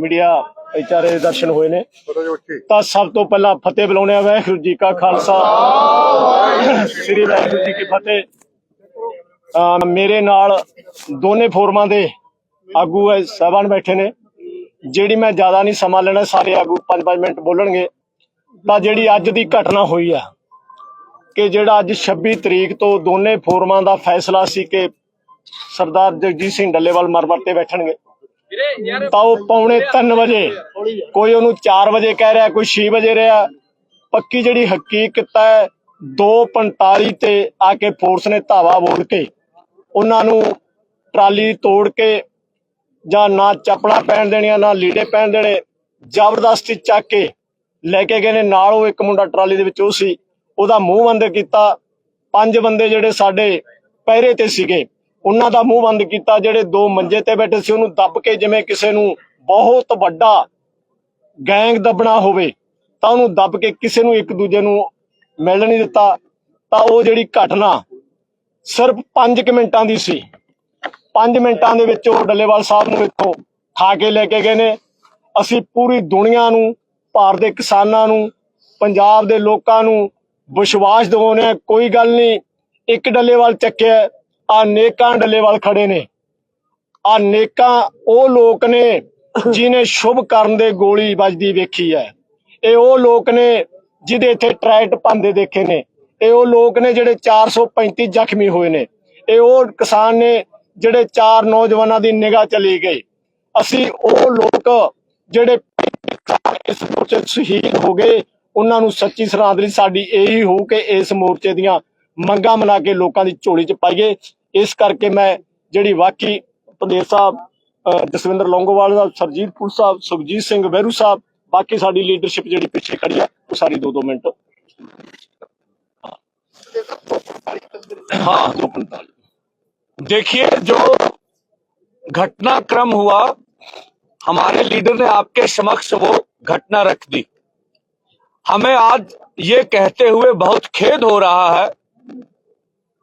Media ਵਿਚਾਰੇ ਦਰਸ਼ਨ ਹੋਏ ਨੇ। ਤਾਂ ਸਭ ਤੋਂ ਪਹਿਲਾਂ ਫਤਿਹ ਬੁਲਾਉਣੇ ਆ ਵਾਹਿਗੁਰੂ ਜੀ ਕਾ ਖਾਲਸਾ। ਸ੍ਰੀ ਵਾਹਿਗੁਰੂ ਜੀ ਕੀ ਫਤਿਹ। ਮੇਰੇ ਨਾਲ ਦੋਨੇ ਫੋਰਮਾਂ ਦੇ ਆਗੂ ਹੈ, ਸਾਹਿਬਾਨ ਬੈਠੇ ਨੇ। ਜਿਹੜੀ ਮੈਂ ਜ਼ਿਆਦਾ ਨਹੀਂ ਸਮਾਂ ਲੈਣਾ, ਸਾਰੇ ਆਗੂ 5-5 ਮਿੰਟ ਬੋਲਣਗੇ। ਤਾਂ ਜਿਹੜੀ ਅੱਜ ਦੀ ਘਟਨਾ ਹੋਈ ਆ, ਕਿ ਜਿਹੜਾ ਅੱਜ 26 ਤਰੀਕ ਤੋਂ ਦੋਨੇ ਫੋਰਮਾਂ ਦਾ ਫੈਸਲਾ ਸੀ ਕਿ ਸਰਦਾਰ ਜਗਜੀਤ ਸਿੰਘ ਡੱਲੇਵਾਲ ਮਰਮਰ ਤੇ ਬੈਠਣਗੇ। ਤਾਂ ਉਹ ਪੌਣੇ 3 ਵਜੇ। ਕੋਈ ਉਹਨੂੰ 4 ਵਜੇ ਕਹਿ ਰਿਹਾ ਕੋਈ 6 ਵਜੇ ਰਿਹਾ। ਪੱਕੀ ਜਿਹੜੀ ਹਕੀਕਤ ਹੈ 2:45 ਤੇ ਆ ਕੇ ਫੋਰਸ ਨੇ ਧਾਵਾ ਬੋਲ ਕੇ ਉਹਨਾਂ ਨੂੰ ਟਰਾਲੀ ਤੋੜ ਕੇ ਜਾਂ ਨਾ ਚੱਪਲਾਂ ਪਹਿਨ ਦੇਣੀਆਂ ਨਾ ਲੀੜੇ ਪਹਿਨ ਦੇਣੇ ਜ਼ਬਰਦਸਤੀ ਚੱਕ ਕੇ ਲੈ ਕੇ ਗਏ ਨੇ। ਨਾਲ ਉਹ ਇੱਕ ਮੁੰਡਾ ਟਰਾਲੀ ਦੇ ਵਿੱਚ ਉਹ ਸੀ। ਉਹਦਾ ਮੂੰਹ ਬੰਦ ਕੀਤਾ। ਪੰਜ ਬੰਦੇ ਜਿਹੜੇ ਸਾਡੇ ਪਹਿਰੇ ਤੇ ਸੀਗੇ। ਉਹਨਾਂ ਦਾ ਮੂੰਹ ਬੰਦ ਕੀਤਾ, ਜਿਹੜੇ ਦੋ ਮੰਜੇ ਤੇ ਬੈਠੇ ਸੀ, ਉਹਨੂੰ ਦੱਬ ਕੇ ਜਿਵੇਂ ਕਿਸੇ ਨੂੰ ਬਹੁਤ ਵੱਡਾ ਗੈਂਗ ਦੱਬਣਾ ਹੋਵੇ, ਤਾਂ ਉਹਨੂੰ ਦੱਬ ਕੇ ਕਿਸੇ ਨੂੰ ਇੱਕ ਦੂਜੇ ਨੂੰ ਮਿਲਣ ਨਹੀਂ ਦਿੱਤਾ। ਤਾਂ ਉਹ ਜਿਹੜੀ ਘਟਨਾ ਸਿਰਫ 5 ਮਿੰਟਾਂ ਦੀ ਸੀ। 5 ਮਿੰਟਾਂ ਦੇ ਵਿੱਚ ਉਹ ਡੱਲੇਵਾਲ ਸਾਹਿਬ ਨੂੰ ਇੱਥੋਂ ਖਾ ਕੇ ਲੈ ਕੇ ਗਏ ਨੇ। ਅਸੀਂ ਪੂਰੀ ਦੁਨੀਆ ਨੂੰ, ਭਾਰਤ ਦੇ ਕਿਸਾਨਾਂ ਨੂੰ, ਪੰਜਾਬ ਦੇ ਲੋਕਾਂ ਨੂੰ ਵਿਸ਼ਵਾਸ ਦਿਵਾਉਂਦੇ ਹਾਂ, ਕੋਈ ਗੱਲ ਨਹੀਂ, ਇੱਕ ਡੱਲੇਵਾਲ ਚੱਕਿਆ ਆ ਨੇਕਾਂ ਡੱਲੇਵਾਲ ਖੜੇ ਨੇ। ਆ ਨੇਕਾਂ ਉਹ ਲੋਕ ਨੇ ਜਿਨੇ ਸ਼ੁਭ ਕਰਨ ਦੇ ਗੋਲੀ ਵੱਜਦੀ ਵੇਖੀ ਹੈ ਇਹ ਉਹ ਲੋਕ ਨੇ ਜਿਹਦੇ ਇੱਥੇ ਟਰੈਕਟ ਪਾਉਂਦੇ ਦੇਖੇ ਨੇ। ਇਹ ਉਹ ਲੋਕ ਨੇ ਜਿਹੜੇ 435 ਜ਼ਖਮੀ ਹੋਏ ਨੇ। ਇਹ ਉਹ ਕਿਸਾਨ ਨੇ ਜਿਹੜੇ ਚਾਰ ਨੌਜਵਾਨਾਂ ਦੀ ਨਿਗਾਹ ਚਲੀ ਗਈ ਅਸੀਂ ਉਹ ਲੋਕ ਜਿਹੜੇ ਇਸ ਮੋਰਚੇ ਸ਼ਹੀਦ ਹੋ ਗਏ, ਉਹਨਾਂ ਨੂੰ ਸੱਚੀ ਸ਼ਰਧਾਂਜਲੀ ਸਾਡੀ ਇਹੀ ਹੋ ਕਿ ਇਸ ਮੋਰਚੇ ਦੀਆਂ ਮੰਗਾਂ ਮਨਾ ਕੇ ਲੋਕਾਂ ਦੀ ਝੋਲੀ 'ਚ ਪਾਈਏ। ਇਸ ਕਰਕੇ ਮੈਂ ਜਿਹੜੀ ਵਾਕੀ ਪ੍ਰਦੇਸ਼ ਸਾਹਿਬ ਅਹ ਜਸਵਿੰਦਰ ਲੌਂਗੋਵਾਲ ਸਾਹਿਬ ਸਰਜੀਤ ਪੁਰ ਸਾਹਿਬ ਸੁਖਜੀਤ ਸਿੰਘ ਵਹਿਰੂ ਸਾਹਿਬ ਬਾਕੀ ਸਾਡੀ ਲੀਡਰਸ਼ਿਪ ਜਿਹੜੀ ਪਿੱਛੇ ਖੜੀ ਆ ਉਹ ਸਾਰੀ ਦੋ ਦੋ ਮਿੰਟ हाँ दो पैंतालीस देखिए जो घटनाक्रम हुआ हमारे लीडर ने आपके समक्ष वो घटना रख दी हमें आज ये कहते हुए बहुत खेद हो रहा है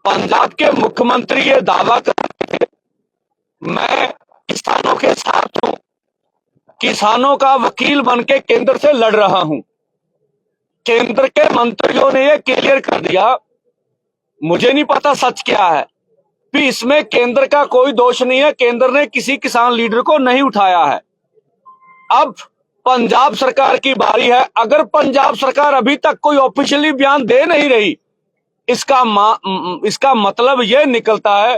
पंजाब के मुख्यमंत्री ये दावा कर मैं किसानों के साथ हूँ, किसानों का वकील बन के केंद्र से लड़ रहा हूँ। केंद्र के मंत्रियों ने ये क्लियर कर दिया, मुझे नहीं पता सच क्या है भी इसमें केंद्र का कोई दोष नहीं है, केंद्र ने किसी किसान लीडर को नहीं उठाया है। अब पंजाब सरकार की बारी है, अगर पंजाब सरकार अभी तक कोई ऑफिशियली बयान दे नहीं रही इसका इसका मतलब यह निकलता है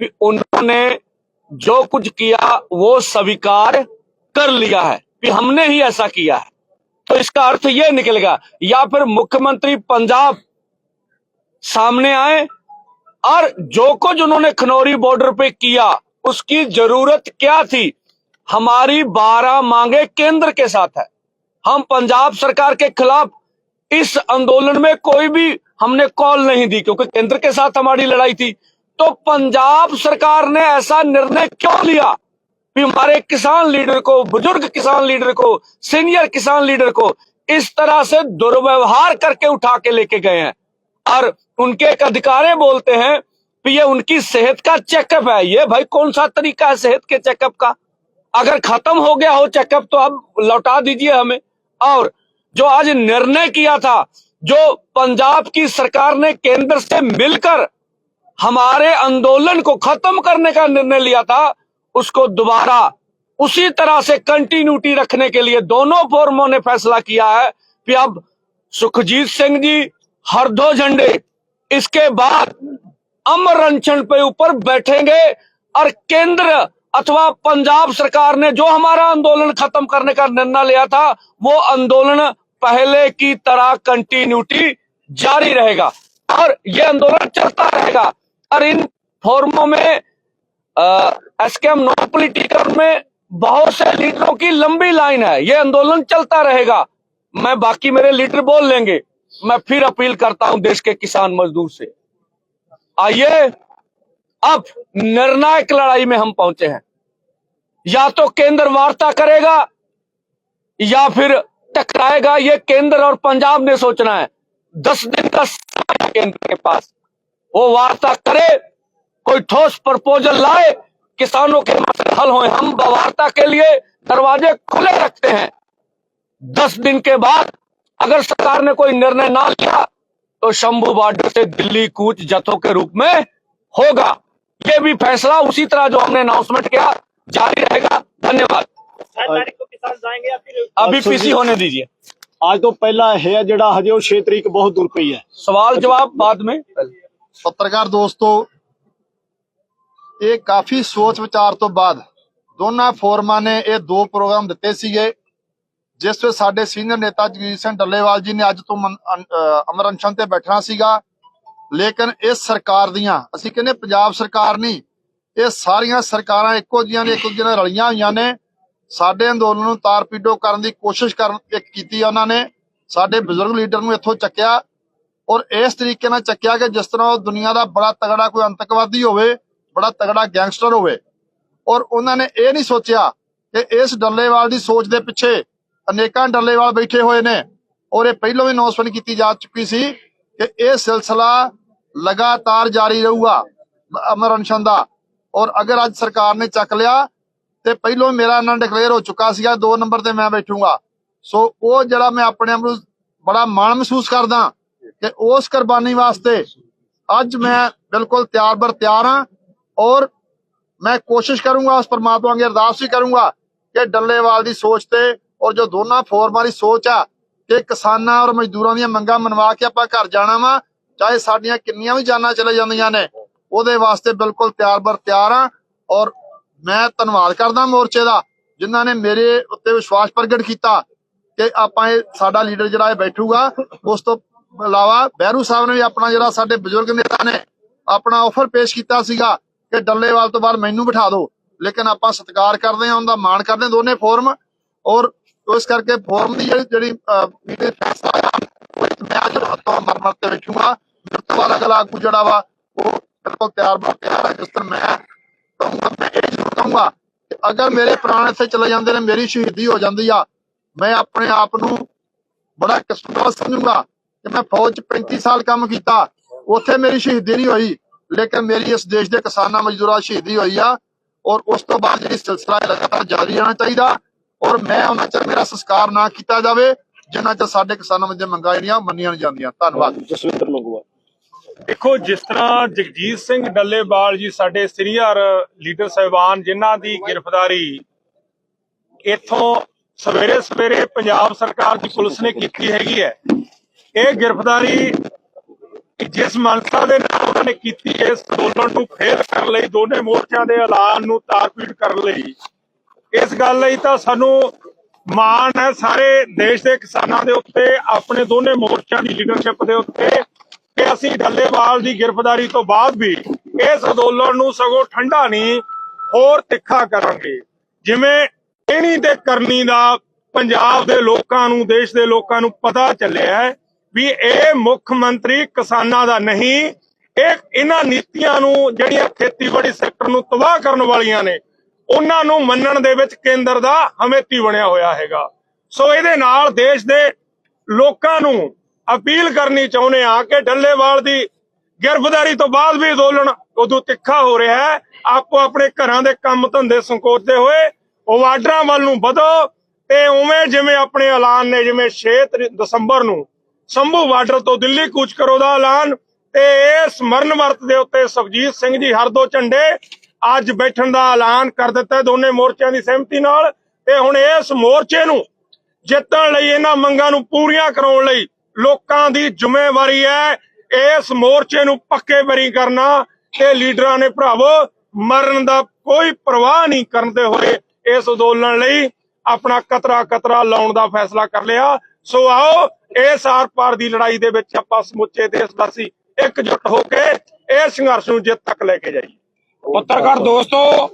कि उन्होंने जो कुछ किया, वो स्वीकार कर लिया है कि हमने ही ऐसा किया है। तो इसका अर्थ यह निकलेगा, या फिर मुख्यमंत्री पंजाब सामने आए और जो कुछ उन्होंने खनौरी बॉर्डर पे किया, उसकी ज़रूरत क्या थी? हमारी बारह मांगे केंद्र के साथ है। हम पंजाब सरकार के खिलाफ इस आंदोलन में कोई भी हमने कॉल नहीं दी, क्योंकि केंद्र के साथ हमारी लड़ाई थी। तो पंजाब सरकार ने ऐसा निर्णय क्यों लिया? कि हमारे किसान लीडर को, बुज़ुर्ग किसान लीडर को, सीनियर किसान लीडर को इस तरह से दुर्व्यवहार करके उठा के लेके गए हैं। और उनके एक अधिकारी बोलते हैं कि ये उनकी सेहत का चेकअप है। ये भाई कौन सा तरीका है सेहत के चेकअप का? अगर खत्म हो गया हो चेकअप तो अब लौटा दीजिए हमें। और जो आज निर्णय किया था जो पंजाब की सरकार ने केंद्र से मिलकर हमारे आंदोलन को खत्म करने का निर्णय लिया था, उसको दोबारा उसी तरह से कंटिन्यूटी रखने के लिए दोनों फोरमों ने फैसला किया है कि अब सुखजीत सिंह जी, हरदो झंडे, इसके बाद अमर अनशन पे ऊपर बैठेंगे और केंद्र अथवा पंजाब सरकार ने जो हमारा आंदोलन खत्म करने का निर्णय लिया था, वो आंदोलन पहले की तरह कंटिन्यूटी जारी रहेगा और ये आंदोलन चलता रहेगा। और इन फोरमों में एस के एम नॉन पोलिटिकल में बहुत से लीडरों की लंबी लाइन है। ये आंदोलन चलता रहेगा। मैं बाकी मेरे लीडर बोल लेंगे। मैं फिर अपील करता हूँ देश के किसान मजदूर से। आइए, अब निर्णायक लड़ाई में हम पहुँचे हैं। या तो केंद्र वार्ता करेगा, या फिर टकराएगा ये केंद्र और पंजाब ने सोचना है। दस दिन का केंद्र के पास। वो वार्ता करे, कोई ठोस प्रपोजल लाए, किसानों के मसले हल होए हम वार्ता के लिए दरवाजे खुले रखते हैं। दस दिन के बाद अगर सरकार ने कोई निर्णय ना लिया तो शंभू बॉर्डर से दिल्ली कूच जत्थों के रूप में होगा। ये भी फैसला उसी तरह जो हमने अनाउंसमेंट किया, जारी रहेगा। धन्यवाद। छह तारीख को किसान जाएंगे या फिर अभी अच्छा पीसी जी। होने दीजिए ਅੱਜ ਤੋਂ ਪਹਿਲਾਂ ਇਹ ਹੈ ਜਿਹੜਾ ਹਜੇ ਉਹ 6 ਤਰੀਕ ਬਹੁਤ ਦੂਰ ਪਈ ਹੈ सवाल जवाब बाद में ਪੱਤਰਕਾਰ ਦੋਸਤੋ ਇਹ ਕਾਫੀ ਸੋਚ ਵਿਚਾਰ ਤੋਂ ਬਾਅਦ ਦੋਨਾਂ ਫੋਰਮਾਂ ਨੇ ਇਹ ਦੋ ਪ੍ਰੋਗਰਾਮ ਦਿੱਤੇ ਸੀਗੇ ਜਿਸ ਵਿੱਚ ਸਾਡੇ ਸੀਨੀਅਰ ਨੇਤਾ ਜਗਜੀਤ ਸਿੰਘ ਡੱਲੇਵਾਲ ਜੀ ਨੇ ਅੱਜ ਤੋਂ ਮਨ- ਅਨ- ਅਹ ਅਮਰ ਅਨਸ਼ਨ ਤੇ ਬੈਠਣਾ ਸੀਗਾ ਲੇਕਿਨ ਇਸ ਸਰਕਾਰ ਦੀਆਂ ਅਸੀਂ ਕਹਿੰਦੇ ਪੰਜਾਬ ਸਰਕਾਰ ਨਹੀਂ ਇਹ ਸਾਰੀਆਂ ਸਰਕਾਰਾਂ ਇੱਕੋ ਜੀਆਂ ਨੇ ਇੱਕ ਦੂਜੇ ਨਾਲ ਰਲੀਆਂ ਹੋਈਆਂ ਨੇ ਸਾਡੇ ਅੰਦੋਲਨ ਨੂੰ ਤਾਰ ਪੀਡੋ ਕਰਨ ਦੀ ਕੋਸ਼ਿਸ਼ ਕਰਨ ਕੀਤੀ ਉਹਨਾਂ ਨੇ। ਸਾਡੇ ਬਜ਼ੁਰਗ ਲੀਡਰ ਨੂੰ ਇੱਥੋਂ ਚੱਕਿਆ ਔਰ ਇਸ ਤਰੀਕੇ ਨਾਲ ਚੱਕਿਆ ਕਿ ਜਿਸ ਤਰ੍ਹਾਂ ਉਹ ਦੁਨੀਆ ਦਾ ਬੜਾ ਤਗੜਾ ਕੋਈ ਅੰਤਕਵਾਦੀ ਹੋਵੇ, ਬੜਾ ਤਗੜਾ ਗੈਂਗਸਟਰ ਹੋਵੇ। ਔਰ ਉਹਨਾਂ ਨੇ ਇਹ ਨਹੀਂ ਸੋਚਿਆ ਕਿ ਇਸ ਡੱਲੇਵਾਲ ਦੀ ਸੋਚ ਦੇ ਪਿੱਛੇ ਅਨੇਕਾਂ ਡੱਲੇਵਾਲ ਬੈਠੇ ਹੋਏ ਨੇ ਔਰ ਇਹ ਪਹਿਲਾਂ ਵੀ ਅਨਾਉਂਸਮੈਂਟ ਕੀਤੀ ਜਾ ਚੁੱਕੀ ਸੀ ਕਿ ਇਹ ਸਿਲਸਿਲਾ ਲਗਾਤਾਰ ਜਾਰੀ ਰਹੂਗਾ ਅਮਰ ਅਨਸ਼ਨ ਦਾ। ਔਰ ਅਗਰ ਅੱਜ ਸਰਕਾਰ ਨੇ ਚੱਕ ਲਿਆ ਤੇ ਪਹਿਲੋਂ ਮੇਰਾ ਇਹਨਾਂ ਡਿਕਲੇਅਰ ਹੋ ਚੁੱਕਾ ਸੀਗਾ 2 ਨੰਬਰ ਤੇ ਮੈਂ ਬੈਠੂਗਾ। ਸੋ ਉਹ ਜਿਹੜਾ ਮੈਂ ਆਪਣੇ ਆਪ ਨੂੰ ਬੜਾ ਮਾਣ ਮਹਿਸੂਸ ਕਰਦਾ ਕਿ ਉਸ ਕੁਰਬਾਨੀ ਵਾਸਤੇ ਅੱਜ ਮੈਂ ਬਿਲਕੁਲ ਤਿਆਰ ਬਰ ਤਿਆਰ ਹਾਂ ਔਰ ਮੈਂ ਕੋਸ਼ਿਸ਼ ਕਰੂੰਗਾ, ਉਸ ਪਰਮਾਤਮਾ ਅੱਗੇ ਅਰਦਾਸ ਵੀ ਕਰੂੰਗਾ ਕਿ ਡੱਲੇਵਾਲ ਦੀ ਸੋਚ ਤੇ ਔਰ ਜੋ ਦੋਨਾਂ ਫੋਰਮਾਂ ਦੀ ਸੋਚ ਆ ਕਿ ਕਿਸਾਨਾਂ ਔਰ ਮਜ਼ਦੂਰਾਂ ਦੀਆਂ ਮੰਗਾਂ ਮਨਵਾ ਕੇ ਆਪਾਂ ਘਰ ਜਾਣਾ ਵਾ, ਚਾਹੇ ਸਾਡੀਆਂ ਕਿੰਨੀਆਂ ਵੀ ਜਾਨਾਂ ਚਲੇ ਜਾਂਦੀਆਂ ਨੇ, ਉਹਦੇ ਵਾਸਤੇ ਬਿਲਕੁਲ ਤਿਆਰ ਬਰ ਤਿਆਰ ਹਾਂ ਔਰ ਮੈਂ ਧੰਨਵਾਦ ਕਰਦਾ ਮੋਰਚੇ ਦਾ, ਜਿਨ੍ਹਾਂ ਨੇ ਮੇਰੇ ਉੱਤੇ ਵਿਸ਼ਵਾਸ ਪ੍ਰਗਟ ਕੀਤਾ ਕਿ ਆਪਾਂ ਇਹ ਸਾਡਾ ਲੀਡਰ ਜਿਹੜਾ ਇਹ ਬੈਠੂਗਾ, ਉਸ ਤੋਂ ਇਲਾਵਾ ਬਹਿਰੂ ਸਾਹਿਬ ਨੇ ਵੀ ਆਪਣਾ ਜਿਹੜਾ ਸਾਡੇ ਬਜ਼ੁਰਗ ਨੇਤਾ ਨੇ ਆਪਣਾ ਆਫਰ ਪੇਸ਼ ਕੀਤਾ ਸੀਗਾ ਕਿ ਡੱਲੇਵਾਲ ਤੋਂ ਬਾਅਦ ਮੈਨੂੰ ਬਿਠਾ ਦਿਓ। ਲੇਕਿਨ ਆਪਾਂ ਸਤਿਕਾਰ ਕਰਦੇ ਹਾਂ, ਉਹਦਾ ਮਾਣ ਕਰਦੇ ਹਾਂ, ਦੋਨੇ ਫੋਰਮ। ਔਰ ਇਸ ਕਰਕੇ ਫੋਰਮ ਦੀ ਜਿਹੜੀ ਮੀਟਿੰਗ ਫੈਸਲਾ ਮੈਂ ਅੱਜ ਹੱਥੋਂ ਮਰਮਤ ਤੇ ਵੇਖੂਗਾ ਮੇਰੇ ਤੋਂ ਬਾਅਦ ਅਗਲਾ ਆਗੂ ਜਿਹੜਾ ਵਾ, ਉਹ ਬਿਲਕੁਲ ਤਿਆਰ ਬਰ ਤਿਆਰ ਹੈ, ਜਿਸ ਤਰ੍ਹਾਂ ਮੈਂ ਕਹੂੰਗਾ ਮੈਂ ਇਹ ਜ਼ਰੂਰ ਕਹੂੰਗਾ ਕਿ ਅਗਰ ਮੇਰੇ ਪ੍ਰਾਣ ਇੱਥੇ ਚਲੇ ਜਾਂਦੇ ਨੇ ਮੇਰੀ ਸ਼ਹੀਦੀ ਹੋ ਜਾਂਦੀ ਆ ਮੈਂ ਆਪਣੇ ਆਪ ਨੂੰ ਬੜਾ ਕਿਸਮਤ ਸਮਝੂੰਗਾ ਕਿ ਮੈਂ ਫੌਜ 'ਚ 35 ਸਾਲ ਕੰਮ ਕੀਤਾ ਉੱਥੇ ਮੇਰੀ ਸ਼ਹੀਦੀ ਨਹੀਂ ਹੋਈ ਲੇਕਿਨ ਮੇਰੀ ਇਸ ਦੇਸ਼ ਦੇ ਕਿਸਾਨਾਂ ਮਜ਼ਦੂਰਾਂ ਦੀ ਸ਼ਹੀਦੀ ਹੋਈ ਆ ਔਰ ਉਸ ਤੋਂ ਬਾਅਦ ਜਿਹੜੀ ਸਿਲਸਿਲਾ ਹੈ ਲਗਾਤਾਰ ਜਾਰੀ ਰਹਿਣਾ ਚਾਹੀਦਾ ਔਰ ਮੈਂ ਉਹਨਾਂ ਚਿਰ ਮੇਰਾ ਸੰਸਕਾਰ ਨਾ ਕੀਤਾ ਜਾਵੇ ਜਿੰਨਾ ਚਿਰ ਸਾਡੇ ਕਿਸਾਨਾਂ ਵਿੱਚ ਮੰਗਾਂ ਜਿਹੜੀਆਂ ਮੰਨੀਆਂ ਨਹੀਂ ਜਾਂਦੀਆਂ ਧੰਨਵਾਦ ਜਸਵਿੰਦਰ ਮੰਗੂਆ ਦੇਖੋ, ਜਿਸ ਤਰ੍ਹਾਂ ਜਗਜੀਤ ਸਿੰਘ ਡੱਲੇਵਾਲ ਜੀ ਸਾਡੇ ਸੀਨੀਅਰ ਲੀਡਰ ਸਾਹਿਬਾਨ, ਜਿਨ੍ਹਾਂ ਦੀ ਗ੍ਰਿਫਤਾਰੀ ਇੱਥੋਂ ਸਵੇਰੇ ਸਵੇਰੇ ਪੰਜਾਬ ਸਰਕਾਰ ਦੀ ਪੁਲਿਸ ਨੇ ਕੀਤੀ ਹੈਗੀ ਹੈ, ਇਹ ਗ੍ਰਿਫਤਾਰੀ ਜਿਸ ਮਨਸਾ ਦੇ ਨਾਲ ਉਹਨਾਂ ਨੇ ਕੀਤੀ ਇਸ ਅੰਦੋਲਨ ਨੂੰ ਫੇਲ ਕਰਨ ਲਈ, ਦੋਨੇ ਮੋਰਚਿਆਂ ਦੇ ਐਲਾਨ ਨੂੰ ਤਾਰਪੀਟ ਕਰਨ ਲਈ। ਇਸ ਗੱਲ ਲਈ ਤਾਂ ਸਾਨੂੰ ਮਾਣ ਹੈ, ਸਾਰੇ ਦੇਸ਼ ਦੇ ਕਿਸਾਨਾਂ ਦੇ ਉੱਤੇ, ਆਪਣੇ ਦੋਨੇ ਮੋਰਚਿਆਂ ਦੀ ਲੀਡਰਸ਼ਿਪ ਦੇ ਉੱਤੇ ਕਿ ਅਸੀਂ ਡੱਲੇਵਾਲ ਦੀ ਗ੍ਰਿਫਤਾਰੀ ਤੋਂ ਬਾਅਦ ਵੀ ਇਸ ਅੰਦੋਲਨ ਨੂੰ ਸਗੋਂ ਠੰਡਾ ਨਹੀਂ, ਹੋਰ ਤਿੱਖਾ ਕਰਾਂਗੇ। ਜਿਵੇਂ ਇਹਨੀ ਤੇ ਕਰਨੀ ਦਾ ਪੰਜਾਬ ਦੇ ਲੋਕਾਂ ਨੂੰ, ਦੇਸ਼ ਦੇ ਲੋਕਾਂ ਨੂੰ ਪਤਾ ਚੱਲਿਆ ਹੈ ਵੀ ਇਹ ਮੁੱਖ ਮੰਤਰੀ ਕਿਸਾਨਾਂ ਦਾ ਨਹੀਂ, ਇਹ ਇਹਨਾਂ ਨੀਤੀਆਂ ਨੂੰ ਜਿਹੜੀਆਂ ਖੇਤੀਬਾੜੀ ਸੈਕਟਰ ਨੂੰ ਤਬਾਹ ਕਰਨ ਵਾਲੀਆਂ ਨੇ ਉਹਨਾਂ ਨੂੰ ਮੰਨਣ ਦੇ ਵਿੱਚ ਕੇਂਦਰ ਦਾ ਹਮੇਤੀ ਬਣਿਆ ਹੋਇਆ ਹੈਗਾ। ਸੋ ਇਹਦੇ ਨਾਲ ਦੇਸ਼ ਦੇ ਲੋਕਾਂ ਨੂੰ ਅਪੀਲ ਕਰਨੀ ਚਾਹੁੰਦੇ ਆ ਕਿ ਡੱਲੇਵਾਲ ਦੀ ਗ੍ਰਿਫਤਾਰੀ ਤੋਂ ਬਾਅਦ ਵੀ ਅੰਦੋਲਨ ਉਦੋਂ ਤਿੱਖਾ ਹੋ ਰਿਹਾ ਹੈ। ਆਪੋ ਆਪਣੇ ਘਰਾਂ ਦੇ ਕੰਮ ਧੰਦੇ ਸੰਕੋਚਦੇ ਹੋਏ ਉਹ ਆਰਡਰਾਂ ਵੱਲ ਨੂੰ ਵਧੋ ਤੇ ਉਵੇਂ ਜਿਵੇਂ ਆਪਣੇ ਐਲਾਨ ਨੇ, ਜਿਵੇਂ 6 ਦਸੰਬਰ ਨੂੰ ਸੰਭੂ ਬਾਰਡਰ ਤੋਂ ਦਿੱਲੀ ਕੂਚ ਕਰੋ ਦਾ ਐਲਾਨ ਤੇ ਇਸ ਮਰਨ ਵਰਤ ਦੇ ਉੱਤੇ ਸੁਖਜੀਤ ਸਿੰਘ ਜੀ ਹਰਦੋ ਝੰਡੇ ਅੱਜ ਬੈਠਣ ਦਾ ਐਲਾਨ ਕਰ ਦਿੱਤਾ ਦੋਨੇ ਮੋਰਚਿਆਂ ਦੀ ਸਹਿਮਤੀ ਨਾਲ ਤੇ ਹੁਣ ਇਸ ਮੋਰਚੇ ਨੂੰ ਜਿੱਤਣ ਲਈ ਇਹਨਾਂ ਮੰਗਾਂ ਨੂੰ ਪੂਰੀਆਂ ਕਰਾਉਣ ਲਈ ਲੋਕਾਂ ਦੀ ਜ਼ਿੰਮੇਵਾਰੀ ਹੈ ਇਸ ਮੋਰਚੇ ਨੂੰ ਪੱਕੇ ਬਰੀ ਕਰਨਾ ਤੇ ਲੀਡਰਾਂ ਨੇ ਭਰਾਵੋ ਮਰਨ ਦਾ ਕੋਈ ਪਰਵਾਹ ਨਹੀਂ ਕਰਦੇ ਹੋਏ ਇਸ ਅੰਦੋਲਨ ਲਈ ਆਪਣਾ ਕਤਰਾ ਕਤਰਾ ਲਾਉਣ ਦਾ ਫੈਸਲਾ ਕਰ ਲਿਆ। ਸੋ ਆਓ ਇਸ ਆਰ ਪਾਰ ਦੀ ਲੜਾਈ ਦੇ ਵਿੱਚ ਆਪਾਂ ਸਮੁੱਚੇ ਦੇਸ਼ ਵਾਸੀ ਇਕਜੁੱਟ ਹੋ ਕੇ ਇਸ ਸੰਘਰਸ਼ ਨੂੰ ਜਿੱਤ ਤੱਕ ਲੈ ਕੇ ਜਾਈਏ। ਪੱਤਰਕਾਰ ਦੋਸਤੋ,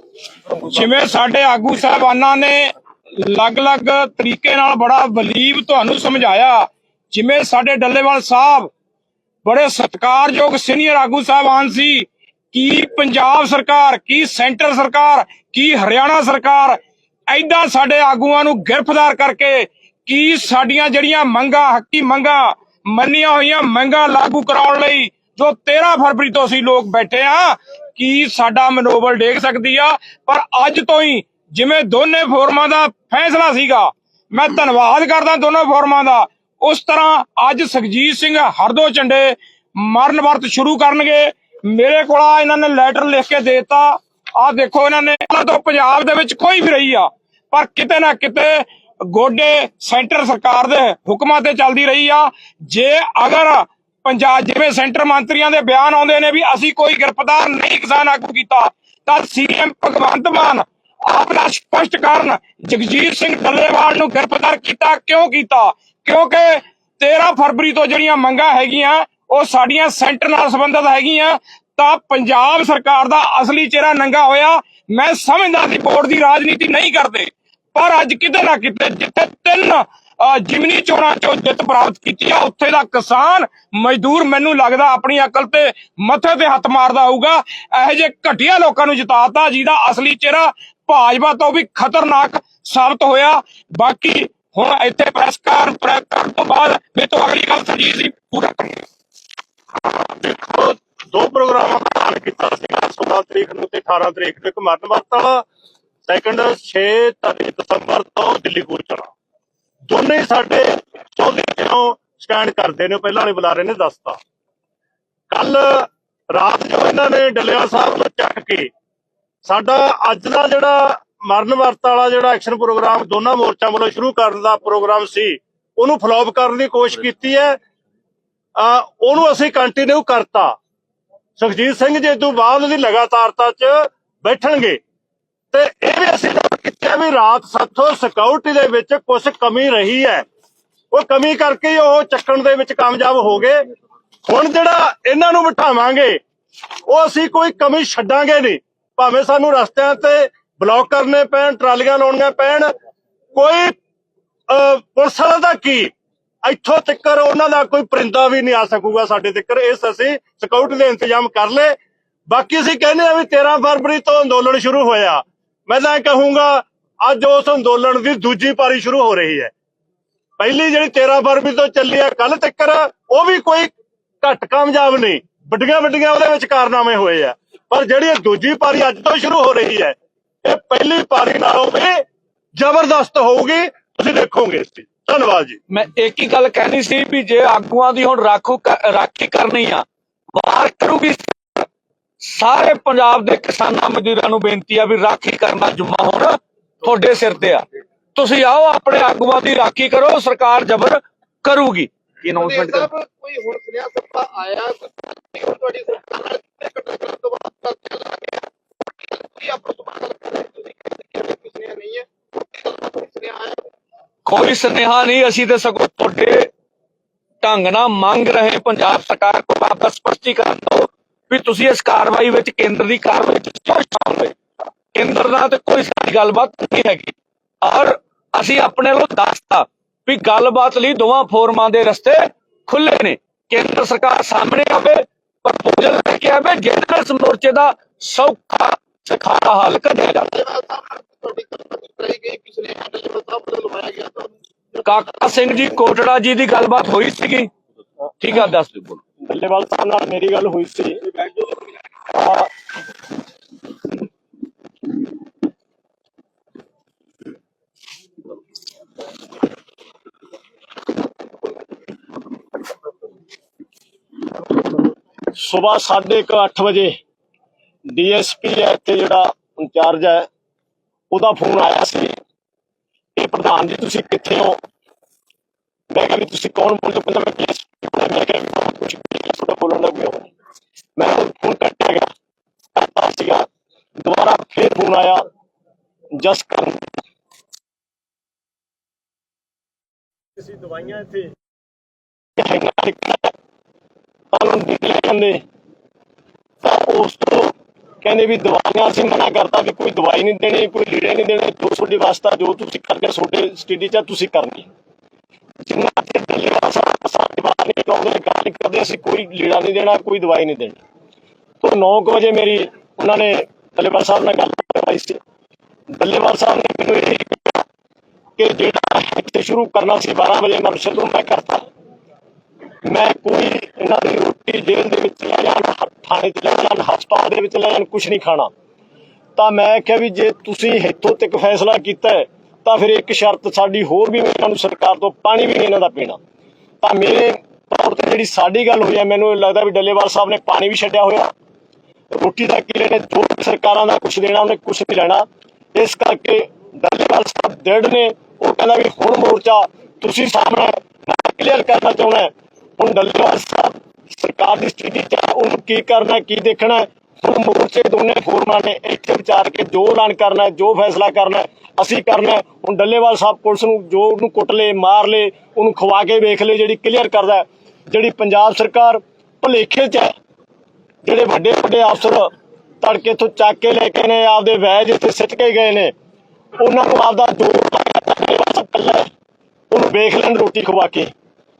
ਜਿਵੇਂ ਸਾਡੇ ਆਗੂ ਸਾਹਿਬਾਨਾਂ ਨੇ ਅਲੱਗ-ਅਲੱਗ ਤਰੀਕੇ ਨਾਲ ਬੜਾ ਬਲੀਵ ਤੁਹਾਨੂੰ ਸਮਝਾਇਆ ਜਿਵੇਂ ਸਾਡੇ ਡੱਲੇਵਾਲ ਸਾਹਿਬ ਬੜੇ ਸਤਿਕਾਰਯੋਗ ਸੀਨੀਅਰ ਆਗੂ ਸਾਹਿਬਾਨ ਸੀ, ਕੀ ਪੰਜਾਬ ਸਰਕਾਰ, ਕੀ ਸੈਂਟਰ ਸਰਕਾਰ, ਕੀ ਹਰਿਆਣਾ ਸਰਕਾਰ ਐਦਾਂ ਸਾਡੇ ਆਗੂਆਂ ਨੂੰ ਗ੍ਰਿਫਤਾਰ ਕਰਕੇ ਕੀ ਸਾਡੀਆਂ ਜਿਹੜੀਆਂ ਮੰਗਾਂ, ਹੱਕੀ ਮੰਗਾਂ, ਮੰਨੀਆਂ ਹੋਈਆਂ ਮੰਗਾਂ ਲਾਗੂ ਕਰਾਉਣ ਲਈ ਜੋ 13 ਫਰਵਰੀ ਤੋਂ ਅਸੀਂ ਲੋਕ ਬੈਠੇ ਆ, ਕੀ ਸਾਡਾ ਮਨੋਬਲ ਡੇਗ ਸਕਦੀ ਆ? ਪਰ ਅੱਜ ਤੋਂ ਹੀ ਜਿਵੇਂ ਦੋਨੇ ਫੋਰਮਾਂ ਦਾ ਫੈਸਲਾ ਸੀਗਾ, ਮੈਂ ਧੰਨਵਾਦ ਕਰਦਾ ਦੋਨੋਂ ਫੋਰਮਾਂ ਦਾ ਉਸ ਤਰ੍ਹਾਂ ਅੱਜ ਸੁਖਜੀਤ ਸਿੰਘ ਹਰਦੋ ਝੰਡੇ ਮਰਨ ਵਰਤ ਸ਼ੁਰੂ ਕਰਨਗੇ। ਮੇਰੇ ਕੋਲ ਆ ਇਹਨਾਂ ਨੇ ਲੈਟਰ ਲਿਖ ਕੇ ਦੇਤਾ। ਆ ਦੇਖੋ ਇਹਨਾਂ ਨੇ ਤੋਂ ਪੰਜਾਬ ਦੇ ਵਿੱਚ ਕੋਈ ਵੀ ਰਹੀ ਆ, ਪਰ ਕਿਤੇ ਨਾ ਕਿਤੇ ਗੋਡੇ ਸੈਂਟਰ ਸਰਕਾਰ ਦੇ ਹੁਕਮਾਂ ਤੇ ਚੱਲਦੀ ਰਹੀ ਆ। ਜੇ ਅਗਰ ਪੰਜਾਬ ਜਿਵੇਂ ਸੈਂਟਰ ਮੰਤਰੀਆਂ ਦੇ ਬਿਆਨ ਆਉਂਦੇ ਨੇ ਵੀ ਅਸੀਂ ਕੋਈ ਗ੍ਰਿਫਤਾਰ ਨਹੀਂ ਕਿਸਾਨ ਆਗੂ ਕੀਤਾ, ਤਾਂ ਸੀਐਮ ਭਗਵੰਤ ਮਾਨ ਆਪਣਾ ਸਪਸ਼ਟ ਕਾਰਨ ਜਗਜੀਤ ਸਿੰਘ ਡੱਲੇਵਾਲ ਨੂੰ ਗ੍ਰਿਫਤਾਰ ਕੀਤਾ, ਕਿਉਂ ਕੀਤਾ? ਕਿਉਂਕਿ 13 ਫਰਵਰੀ ਤੋਂ ਜਿਹੜੀਆਂ ਮੰਗਾਂ ਹੈਗੀਆਂ, ਉਹ ਸਾਡੀਆਂ ਸੈਂਟਰ ਨਾਲ ਸੰਬੰਧਿਤ ਹੈਗੀਆਂ, ਤਾਂ ਪੰਜਾਬ ਸਰਕਾਰ ਦਾ ਅਸਲੀ ਚਿਹਰਾ ਨੰਗਾ ਹੋਇਆ। ਮੈਂ ਸਮਝਦਾ ਸੀ ਬੋਰਡ ਦੀ ਰਾਜਨੀਤੀ ਨਹੀਂ ਕਰਦੇ, ਪਰ ਅੱਜ ਕਿਤੇ ਨਾ ਕਿਤੇ ਜਿੱਥੇ ਤਿੰਨ ਜਿਮਨੀ ਚੋਣਾਂ ਚੋਂ ਜਿੱਤ ਪ੍ਰਾਪਤ ਕੀਤੀ ਆ, ਉੱਥੇ ਦਾ ਕਿਸਾਨ ਮਜ਼ਦੂਰ ਮੈਨੂੰ ਲੱਗਦਾ ਆਪਣੀ ਅਕਲ ਤੇ ਮੱਥੇ ਤੇ ਹੱਥ ਮਾਰਦਾ ਹੋਊਗਾ। ਇਹੋ ਜਿਹੇ ਘਟੀਆ ਲੋਕਾਂ ਨੂੰ ਜਿਤਾਤਾ, ਜਿਹਦਾ ਅਸਲੀ ਚਿਹਰਾ ਭਾਜਪਾ ਤੋਂ ਵੀ ਖਤਰਨਾਕ ਸਾਬਤ ਹੋਇਆ। ਬਾਕੀ ਹੁਣ ਇੱਥੇ ਪ੍ਰੈਸ ਕਾਰ ਕਰਨ ਤੋਂ ਬਾਅਦ ਮੇਰੇ ਤੋਂ ਅਗਲੀ ਗੱਲ ਸਰਜੀਤ ਸਿੰਘ ਪੂਰਾ ਕਰਾਂਗੇ ਦੇਖੋ, ਦੋ ਪ੍ਰੋਗਰਾਮਾਂ ਦਾ ਐਲਾਨ ਕੀਤਾ ਸੀਗਾ 16 ਤਰੀਕ ਨੂੰ ਤੇ 18 ਤਰੀਕ ਨੂੰ, ਇੱਕ ਮਰਨ ਵਰਤ ਵਾਲਾ ਸੈਕੰਡ 6 ਦਸੰਬਰ ਤੋਂ ਦਿੱਲੀ ਪਹੁੰਚਣਾ ਦੋਨੇ ਸਾਡੇ ਚੌਧਰੀ ਕਿਉਂ ਸਟੈਂਡ ਕਰਦੇ ਨੇ ਪਹਿਲਾਂ ਵਾਲੇ ਬੁਲਾਰੇ ਨੇ, ਦੱਸਤਾ। ਕੱਲ ਰਾਤ ਜੋ ਇਹਨਾਂ ਨੇ ਡੱਲਿਆ ਸਾਹਿਬ ਨੂੰ ਚੱਕ ਕੇ, ਸਾਡਾ ਅੱਜ ਦਾ ਜਿਹੜਾ ਮਰਨ ਵਰਤ ਵਾਲਾ ਜਿਹੜਾ ਐਕਸ਼ਨ ਪ੍ਰੋਗਰਾਮ ਦੋਨਾਂ ਮੋਰਚਾਂ ਵੱਲੋਂ ਸ਼ੁਰੂ ਕਰਨ ਦਾ ਪ੍ਰੋਗਰਾਮ ਸੀ, ਉਹਨੂੰ ਫਲੋਪ ਕਰਨ ਦੀ ਕੋਸ਼ਿਸ਼ ਕੀਤੀ ਹੈ। ਆ ਉਹਨੂੰ ਅਸੀਂ ਕੰਟੀਨਿਊ ਕਰਤਾ। ਸੁਖਜੀਤ ਸਿੰਘ ਜੀ ਤੋਂ ਬਾਅਦ ਦੀ ਲਗਾਤਾਰਤਾ 'ਚ ਬੈਠਣਗੇ। ਤੇ ਇਹ ਵੀ ਅਸੀਂ ਕੀਤਾ ਵੀ ਰਾਤ ਸਾਥੋਂ ਸਿਕਿਉਰਿਟੀ ਦੇ ਵਿੱਚ ਕੁਝ ਕਮੀ ਰਹੀ ਹੈ। ਉਹ ਕਮੀ ਕਰਕੇ ਉਹ ਚੱਕਣ ਦੇ ਵਿੱਚ ਕਾਮਯਾਬ ਹੋ ਗਏ। ਹੁਣ ਜਿਹੜਾ ਇਹਨਾਂ ਨੂੰ ਬਿਠਾਵਾਂਗੇ, ਉਹ ਅਸੀਂ ਕੋਈ ਕਮੀ ਛੱਡਾਂਗੇ ਨਹੀਂ। ਭਾਵੇਂ ਸਾਨੂੰ ਰਸਤਿਆਂ ਤੇ ਬਲੌਕ ਕਰਨੇ ਪੈਣ, ਟਰਾਲੀਆਂ ਲਾਉਣੀਆਂ ਪੈਣ, ਕੋਈ ਪੁਲਿਸ ਵਾਲਾ ਦਾ ਕੀ? ਇੱਥੋਂ ਤੱਕਰ ਉਹਨਾਂ ਦਾ ਕੋਈ ਪਰਿੰਦਾ ਵੀ ਨਹੀਂ ਆ ਸਕੂਗਾ ਸਾਡੇ ਤੱਕਰ, ਇਸ ਅਸੀਂ ਸਕਾਊਟ ਦੇ ਇੰਤਜ਼ਾਮ ਕਰ ਲਏ। ਬਾਕੀ ਅਸੀਂ ਕਹਿੰਦੇ ਆ ਵੀ 13 ਫਰਵਰੀ ਤੋਂ ਅੰਦੋਲਨ ਸ਼ੁਰੂ ਹੋਇਆ। ਮੈਂ ਤਾਂ ਇਹ ਕਹੂੰਗਾ, ਅੱਜ ਉਸ ਅੰਦੋਲਨ ਦੀ ਦੂਜੀ ਪਾਰੀ ਸ਼ੁਰੂ ਹੋ ਰਹੀ ਹੈ। ਪਹਿਲੀ ਜਿਹੜੀ 13 ਫਰਵਰੀ ਤੋਂ ਚੱਲੀ ਆ ਕੱਲ ਤੱਕਰ, ਉਹ ਵੀ ਕੋਈ ਘੱਟ ਕਾਮਯਾਬ ਨਹੀਂ। ਵੱਡੀਆਂ ਵੱਡੀਆਂ ਉਹਦੇ ਵਿੱਚ ਕਾਰਨਾਮੇ ਹੋਏ ਆ। ਪਰ ਜਿਹੜੀ ਦੂਜੀ ਪਾਰੀ ਅੱਜ ਤੋਂ ਸ਼ੁਰੂ ਹੋ ਰਹੀ ਹੈ ਇਹ ਪਹਿਲੀ ਪਾਰੀ ਨਾਲੋਂ ਵੀ ਜ਼ਬਰਦਸਤ ਹੋਊਗੀ। ਤੁਸੀਂ ਦੇਖੋਗੇ ਇਸ ਦੀ। ਧੰਨਵਾਦ ਜੀ। ਮੈਂ ਇੱਕ ਹੀ ਗੱਲ ਕਹਿਣੀ ਸੀ ਵੀ ਜੇ ਆਗੂਆਂ ਦੀ ਹੁਣ ਰਾਖੂ ਰਾਖੀ ਕਰਨੀ ਆ ਵਾਰ ਕਰੂਗੀ ਸਾਰੇ ਪੰਜਾਬ ਦੇ ਕਿਸਾਨਾਂ ਮਜ਼ਦੂਰਾਂ ਨੂੰ ਬੇਨਤੀ ਆ ਵੀ ਰਾਖੀ ਕਰਨਾ ਜੁਮਾ ਹੁਣ ਤੁਹਾਡੇ ਸਿਰ ਤੇ ਆ। ਤੁਸੀਂ ਆਓ ਆਪਣੇ ਆਗੂਆਂ ਦੀ ਰਾਖੀ ਕਰੋ ਸਰਕਾਰ ਜ਼ਬਰ ਕਰੂਗੀ। ਕੀ ਅਨਾਉਂਸਮੈਂਟ ਕਰ ਕੋਈ ਹੁਣ ਸੁਨੇਹਾ ਸੱਪਾ ਆਇਆ? ਤੁਹਾਡੀ ਸਰਕਾਰ ਨਾਲ ਕਿੰਨੇ ਕਰਨ ਤੋਂ ਬਾਅਦ ਚੱਲ ਗਿਆ ਕੀ ਆਪੋ ਤੋਂ ਬਾਅਦ ਤੁਸੀਂ ਕਹਿੰਦੇ ਕਿ ਸੁਨੇਹਾ ਨਹੀਂ ਹੈ ਸੁਨੇਹਾ ਆਇਆ ਕੋਈ ਸੁਨੇਹਾ ਨਹੀਂ, ਅਸੀਂ ਤੇ ਸਗੋਂ ਤੁਹਾਡੇ ਢੰਗ ਨਾਲ ਮੰਗ ਰਹੇ ਪੰਜਾਬ ਸਰਕਾਰ ਕੋਲ ਵਾਪਸ ਸਪਸ਼ਟੀਕਰਨ ਦਿਓ ਵੀ ਤੁਸੀਂ ਇਸ ਕਾਰਵਾਈ ਵਿੱਚ ਕੇਂਦਰ ਦੀ ਕਾਰਵਾਈ ਵਿੱਚ ਕਿਉਂ ਸ਼ਾਮਲ ਹੋਏ ਕੇਂਦਰ ਨਾਲ ਤੇ ਕੋਈ ਸਾਡੀ ਗੱਲਬਾਤ ਨਹੀਂ ਹੈਗੀ। ਔਰ ਅਸੀਂ ਆਪਣੇ ਵੱਲੋਂ ਦੱਸਤਾ ਵੀ ਗੱਲਬਾਤ ਲਈ ਦੋਵਾਂ ਫੋਰਮਾਂ ਦੇ ਰਸਤੇ ਖੁੱਲੇ ਨੇ। ਕੇਂਦਰ ਸਰਕਾਰ ਸਾਹਮਣੇ ਆਵੇ, ਪ੍ਰਪੋਜ਼ਲ ਲੈ ਕੇ ਆਵੇ ਜਿਹਦੇ ਨਾਲ ਇਸ ਮੋਰਚੇ ਦਾ ਸੌਖਾ, ਸਖਾਲਾ ਹੱਲ ਕੱਢਿਆ ਜਾਵੇ। ਤੁਹਾਡੀ ਕਲਪਨਾ ਕਰਾਈ ਗਈ ਕਿ ਸੁਨੇਹਾ ਡੱਲੇਵਾਲ ਸਾਹਿਬ ਵੱਲੋਂ ਲਵਾਇਆ ਗਿਆ ਤੁਹਾਨੂੰ ਕਾਕਾ ਸਿੰਘ ਜੀ, ਕੋਟੜਾ ਜੀ ਦੀ ਗੱਲਬਾਤ ਹੋਈ ਸੀਗੀ। ਠੀਕ ਆ, ਦੱਸ ਦਿਓ, ਬੋਲੋ। ਡੱਲੇਵਾਲ ਸਾਹਿਬ ਨਾਲ ਮੇਰੀ ਗੱਲ ਹੋਈ ਸੀ। ਸਵੇਰ 8:30 ਵਜੇ ਡੀਐਸਪੀ ਹੈ ਇੱਥੇ ਜਿਹੜਾ ਇੰਚਾਰਜ ਹੈ, ਉਹਦਾ ਫੋਨ ਆਇਆ ਸੀ ਇਹ ਪ੍ਰਧਾਨ ਜੀ ਤੁਸੀਂ ਕਿੱਥੇ ਹੋ? ਮੈਂ ਕਿਹਾ ਤੁਸੀਂ ਕੌਣ ਬੋਲਦੇ ਹੋ? ਕਹਿੰਦਾ ਮੈਂ DSP ਮੈਂ ਕਿਹਾ ਵੀ ਮੈਂ ਕੁਝ ਤੁਹਾਡਾ ਬੋਲਣ ਦਾ ਕੋਈ ਉਹ ਨਹੀਂ। ਮੈਂ ਫੋਨ ਕੱਟਿਆ ਗਿਆ। ਕੱਟਾ ਸੀਗਾ। ਦੁਬਾਰਾ ਫੇਰ ਫੋਨ ਆਇਆ। ਜਸ ਕਰਨ। ਅਸੀਂ ਦਵਾਈਆਂ ਇੱਥੇ ਕਾਨੂੰਨ ਦੀ ਲੈ ਜਾਂਦੇ। ਤਾਂ ਉਸ ਤੋਂ ਕਹਿੰਦੇ ਵੀ ਦਵਾਈਆਂ ਅਸੀਂ ਮਨਾ ਕਰਤਾ ਵੀ ਕੋਈ ਦਵਾਈ ਨਹੀਂ ਦੇਣੀ ਕੋਈ ਲੀੜੇ ਨਹੀਂ ਦੇਣੇ। ਜੋ ਤੁਹਾਡੀ ਵਾਸਤਾ ਜੋ ਤੁਸੀਂ ਕਰਦੇ ਤੁਹਾਡੇ ਸਟੱਡੀ ਚ ਤੁਸੀਂ ਕਰਨੀ। ਜਿੰਨਾ ਚਿਰ ਡੱਲੇਵਾਲ ਸਾਹਿਬ ਸਾਡੇ ਬਾਹਰ ਨਹੀਂ ਆਉਂਦੇ ਗੱਲ ਕਰਦੇ ਅਸੀਂ ਕੋਈ ਲੀੜਾ ਨਹੀਂ ਦੇਣਾ ਕੋਈ ਦਵਾਈ ਨਹੀਂ ਦੇਣੀ। ਤੋਂ 9 ਵਜੇ ਮੇਰੀ ਉਹਨਾਂ ਨੇ ਡੱਲੇਵਾਲ ਸਾਹਿਬ ਨਾਲ ਗੱਲ ਕਰਵਾਈ ਸੀ। ਡੱਲੇਵਾਲ ਸਾਹਿਬ ਨੇ ਮੈਨੂੰ ਇਹ ਕਿਹਾ ਕਿ ਜਿਹੜਾ ਇੱਥੇ ਸ਼ੁਰੂ ਕਰਨਾ ਸੀ 12 ਵਜੇ ਮੈਂ ਸ਼ੁਰੂ ਮੈਂ ਕਰਤਾ। ਮੈਂ ਕੋਈ ਇਹਨਾਂ ਦੀ ਰੋਟੀ ਜੇਲ੍ਹ ਦੇ ਵਿੱਚ ਲੈ ਜਾਣ ਥਾਣੇ ਚ ਲੈ ਜਾਣ ਹਸਪਤਾਲ ਦੇ ਵਿੱਚ ਲੈ ਜਾਣ ਕੁਝ ਨਹੀਂ ਖਾਣਾ। ਤਾਂ ਮੈਂ ਕਿਹਾ ਵੀ ਜੇ ਤੁਸੀਂ ਇੱਥੋਂ ਤੱਕ ਫੈਸਲਾ ਕੀਤਾ ਹੈ, ਤਾਂ ਫਿਰ ਇੱਕ ਸ਼ਰਤ ਸਾਡੀ ਹੋਰ ਵੀ ਇਹਨਾਂ ਨੂੰ ਸਰਕਾਰ ਤੋਂ ਪਾਣੀ ਵੀ ਇਹਨਾਂ ਦਾ ਪੀਣਾ। ਤਾਂ ਮੇਰੇ ਤੌਰ ਤੇ ਜਿਹੜੀ ਸਾਡੀ ਗੱਲ ਹੋਈ ਹੈ, ਮੈਨੂੰ ਲੱਗਦਾ ਵੀ ਡੱਲੇਵਾਲ ਸਾਹਿਬ ਨੇ ਪਾਣੀ ਵੀ ਛੱਡਿਆ ਹੋਇਆ। ਰੋਟੀ ਦਾ ਕੀ ਲੈਣੇ ਜੋ ਸਰਕਾਰਾਂ ਦਾ ਕੁਝ ਦੇਣਾ, ਉਹਨੇ ਕੁਝ ਨਹੀਂ ਲੈਣਾ। ਇਸ ਕਰਕੇ ਡੱਲੇਵਾਲ ਸਾਹਿਬ ਦ੍ਰਿੜ ਨੇ। ਉਹ ਕਹਿੰਦਾ ਵੀ ਹੁਣ ਮੋਰਚਾ ਤੁਸੀਂ ਸਾਹਮਣੇ ਕਲੀਅਰ ਕਰਨਾ ਚਾਹੁੰਦਾ ਹੁਣ ਡੱਲੇਵਾਲ ਸਾਹਿਬ ਸਰਕਾਰ ਦੀ ਸਥਿਤੀ ਚ ਉਹਨੂੰ ਕੀ ਕਰਨਾ ਕੀ ਦੇਖਣਾ ਹੁਣ ਮੋਰਚੇ ਦੋਨੇ ਫੋਰਮਾਂ ਨੇ ਇੱਥੇ ਵਿਚਾਰ ਕੇ ਜੋ ਐਲਾਨ ਕਰਨਾ ਜੋ ਫੈਸਲਾ ਕਰਨਾ ਅਸੀਂ ਕਰਨਾ ਹੁਣ ਡੱਲੇਵਾਲ ਸਾਹਿਬ ਪੁਲਿਸ ਨੂੰ ਜੋ ਉਹਨੂੰ ਕੁੱਟ ਲੇ ਮਾਰ ਲੇ ਉਹਨੂੰ ਖਵਾ ਕੇ ਵੇਖ ਲੇ ਜਿਹੜੀ ਕਲੀਅਰ ਕਰਦਾ ਜਿਹੜੀ ਪੰਜਾਬ ਸਰਕਾਰ ਭੁਲੇਖੇ ਚ ਜਿਹੜੇ ਵੱਡੇ ਵੱਡੇ ਅਫਸਰ ਤੜਕੇ ਤੋਂ ਚੱਕ ਕੇ ਲੈ ਕੇ ਨੇ, ਆਪਦੇ ਵੈਜ ਇੱਥੇ ਸਿੱਟ ਕੇ ਗਏ ਨੇ, ਉਹਨਾਂ ਨੂੰ ਆਪਦਾ ਜੋਰ ਲਾਇਆ ਇਕੱਲਾ ਉਹਨੂੰ ਵੇਖ ਲੈਣ ਰੋਟੀ ਖਵਾ ਕੇ,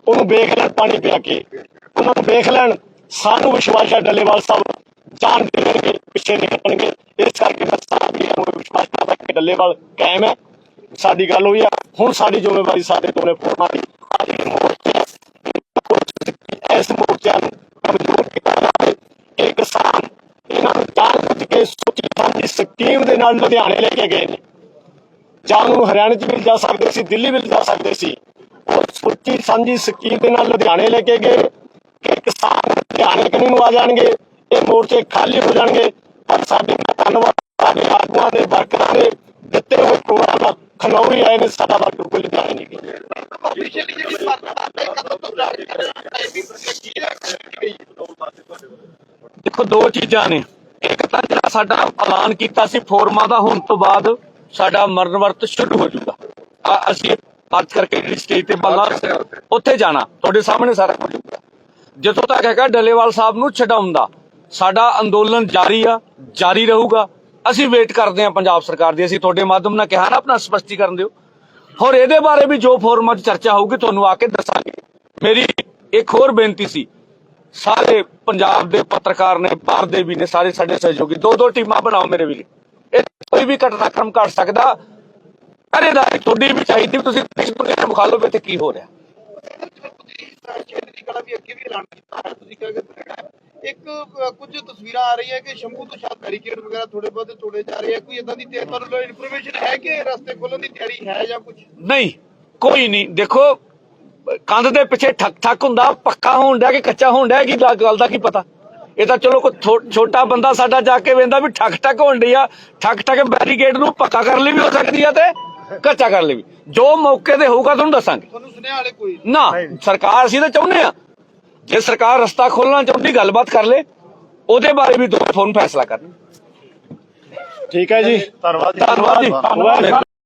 ਉਹਨੂੰ ਵੇਖ ਲੈਣ ਪਾਣੀ ਪਿਆ ਕੇ, ਉਹਨਾਂ ਨੂੰ ਵੇਖ ਲੈਣ, ਸਾਨੂੰ ਵਿਸ਼ਵਾਸ ਹੈ ਡੱਲੇਵਾਲ ਸਾਹਿਬ ਜਾਨ ਦੇ ਦੇਣਗੇ ਪਿੱਛੇ ਨਹੀਂ ਹਟਣਗੇ ਇਸ ਕਰਕੇ ਮੈਂ ਸਾਡੀ ਨੂੰ ਵਿਸ਼ਵਾਸ ਕਰਦਾ ਕਿ ਡੱਲੇਵਾਲ ਕਾਇਮ ਹੈ। ਸਾਡੀ ਗੱਲ ਹੋਈ ਆ। ਹੁਣ ਸਾਡੀ ਜ਼ਿੰਮੇਵਾਰੀ ਸਾਡੇ ਦੋਨੇ ਫੋਰਮਾਂ ਦੀ ਇਸ ਮੋਰਚੇ ਨੂੰ ਕਮਜ਼ੋਰ ਕੀਤਾ ਜਾਵੇ। ਇਹ ਕਿਸਾਨ ਇਹਨਾਂ ਨੂੰ ਜਾਣ ਬੁੱਝ ਕੇ ਸੋਚੀ ਸਮਝੀ ਸਕੀਮ ਦੇ ਨਾਲ ਲੁਧਿਆਣੇ ਲੈ ਕੇ ਗਏ ਨੇ। ਜਾਂ ਉਹਨੂੰ ਹਰਿਆਣੇ 'ਚ ਵੀ ਜਾ ਸਕਦੇ ਸੀ, ਦਿੱਲੀ ਵੀ ਜਾ ਸਕਦੇ ਸੀ। ਉਹ ਸੋਚੀ ਸਾਂਝੀ ਸਕੀਮ ਦੇ ਨਾਲ ਲੁਧਿਆਣੇ ਲੈ ਕੇ ਗਏ ਕਿ ਕਿਸਾਨ ਲੁਧਿਆਣੇ ਕਨੀ ਆ ਜਾਣਗੇ। ਇਹ ਮੋਰਚੇ ਖਾਲੀ ਹੋ ਜਾਣਗੇ। ਪਰ ਸਾਡੇ ਧੰਨਵਾਦ ਸਾਡੇ ਆਗੂਆਂ ਦੇ ਵਰਕਰਾਂ ਦੇ ਦਿੱਤੇ ਹੋਏ ਪ੍ਰੋਗਰਾਮ ਖਨੌਰੀ ਆਏ ਨੇ, ਸਾਡਾ ਵਰਕਰ ਕੋਈ ਲੁਧਿਆਣੇ ਨਹੀਂ ਦੇਖੋ, ਦੋ ਚੀਜ਼ਾਂ ਨੇ। ਇੱਕ ਤਾਂ ਜਿਹੜਾ ਸਾਡਾ ਐਲਾਨ ਕੀਤਾ ਸੀ ਫੋਰਮਾ ਦਾ, ਹੁਣ ਤੋਂ ਬਾਅਦ ਸਾਡਾ ਮਰਨ ਵਰਤ ਸ਼ੁਰੂ ਹੋ ਜਾਊਗਾ। ਅਸੀਂ ਅੱਜ ਕਰਕੇ ਜਿਹੜੀ ਸਟੇਜ ਤੇ ਬੱਲਾ ਉੱਥੇ ਜਾਣਾ। ਤੁਹਾਡੇ ਸਾਹਮਣੇ ਸਾਰਾ ਕੁਝ ਹੋਊਗਾ। ਜਿੱਥੋਂ ਤੱਕ ਹੈਗਾ ਡੱਲੇਵਾਲ ਸਾਹਿਬ ਨੂੰ ਛਡਾਉਣ ਸਾਡਾ ਅੰਦੋਲਨ ਜਾਰੀ ਆ, ਜਾਰੀ ਰਹੂਗਾ। ਅਸੀਂ ਵੇਟ ਕਰਦੇ ਹਾਂ ਪੰਜਾਬ ਸਰਕਾਰ ਦੀ। ਅਸੀਂ ਤੁਹਾਡੇ ਮਾਧਿਅਮ ਨਾਲ ਕਿਹਾ ਨਾ, ਆਪਣਾ ਸਪਸ਼ਟੀਕਰਨ ਦਿਓ। ਹੋਰ ਇਹਦੇ ਬਾਰੇ ਵੀ ਜੋ ਫੋਰਮਾਂ 'ਚ ਚਰਚਾ ਹੋਊਗੀ, ਤੁਹਾਨੂੰ ਆ ਕੇ ਦੱਸਾਂਗੇ। ਮੇਰੀ ਇੱਕ ਹੋਰ ਬੇਨਤੀ ਸੀ। ਸਾਰੇ ਪੰਜਾਬ ਦੇ ਪੱਤਰਕਾਰ ਨੇ, ਬਾਹਰ ਦੇ ਵੀ ਨੇ, ਸਾਰੇ ਸਾਡੇ ਸਹਿਯੋਗੀ ਦੋ ਦੋ ਟੀਮਾਂ ਬਣਾਓ ਮੇਰੇ ਵੀ ਇਹ ਕੋਈ ਵੀ ਘਟਨਾਕ੍ਰਮ ਘਟ ਸਕਦਾ। ਅਰੇ ਦਾ ਤੁਹਾਡੀ ਵੀ ਚਾਹੀਦੀ, ਤੁਸੀਂ ਇਸ ਦੁਨੀਆ ਨੂੰ ਮੁਖਾਲੋ ਵਿੱਚ ਕੀ ਹੋ ਰਿਹਾ? ਦੀ ਕਲਾ ਵੀ ਅੱਗੇ ਵੀ ਐਲਾਨ ਕੀਤਾ ਹੈ ਤੁਸੀਂ ਕਹਿੰਦੇ ਇੱਕ ਕੁਝ ਤਸਵੀਰਾਂ ਆ ਰਹੀਆਂ ਕਿ ਸ਼ੰਭੂ ਤੋਂ ਸ਼ਾਇਦ ਬੈਰੀਕੇਡ ਵਗੈਰਾ ਥੋੜੇ ਬਹੁਤੇ ਤੋੜੇ ਜਾ ਰਹੇ ਆ। ਕੋਈ ਇਦਾਂ ਦੀ ਤੇ ਤੁਹਾਨੂੰ ਇਨਫੋਰਮੇਸ਼ਨ ਹੈ ਕਿ ਰਸਤੇ ਖੋਲਣ ਦੀ ਤਿਆਰੀ ਹੈ ਜਾਂ ਕੁਝ ਨਹੀਂ ਕੋਈ ਨਹੀਂ। ਦੇਖੋ ਕੰਧ ਦੇ ਪਿੱਛੇ ਠੱਕ ਠੱਕ ਹੁੰਦਾ ਪੱਕਾ ਹੋਣ ਡਿਆ ਕਿ ਕੱਚਾ ਹੋਣ ਡਿਆ ਕੀ ਗੱਲ ਦਾ ਕੀ ਪਤਾ? ਇਹ ਤਾਂ ਚਲੋ ਕੋਈ ਥੋ- ਛੋਟਾ ਬੰਦਾ ਸਾਡਾ ਜਾ ਕੇ ਵੇਂਦਾ ਵੀ ਠੱਕ ਠੱਕ ਹੋਣ ਡਈ ਆ। ਠੱਕ ਠੱਕ ਬੈਰੀਕੇਡ ਨੂੰ ਪੱਕਾ ਕਰਨ ਲਈ ਵੀ ਹੋ ਸਕਦੀ ਆ ਤੇ ਕੱਚਾ ਕਰਨ ਲਈ ਵੀ। ਜੋ ਮੌਕੇ ਤੇ ਹੋਊਗਾ ਤੁਹਾਨੂੰ ਦੱਸਾਂਗੇ। ਤੁਹਾਨੂੰ ਸੁਨੇਹਾ ਵਾਲੇ ਕੋਈ ਨਾ ਸਰਕਾਰ ਅਸੀਂ ਤਾਂ ਚਾਹੁੰਦੇ ਆ। ਜੇ ਸਰਕਾਰ ਰਸਤਾ ਖੋਲਣਾ ਚਾਹੁੰਦੀ ਗੱਲਬਾਤ ਕਰ ਲੇ ਉਹਦੇ ਬਾਰੇ ਵੀ ਦੋ ਫੋਨ ਫੈਸਲਾ ਕਰਨ ਠੀਕ ਹੈ ਜੀ। ਧੰਨਵਾਦ ਜੀ। ਧੰਨਵਾਦ ਜੀ।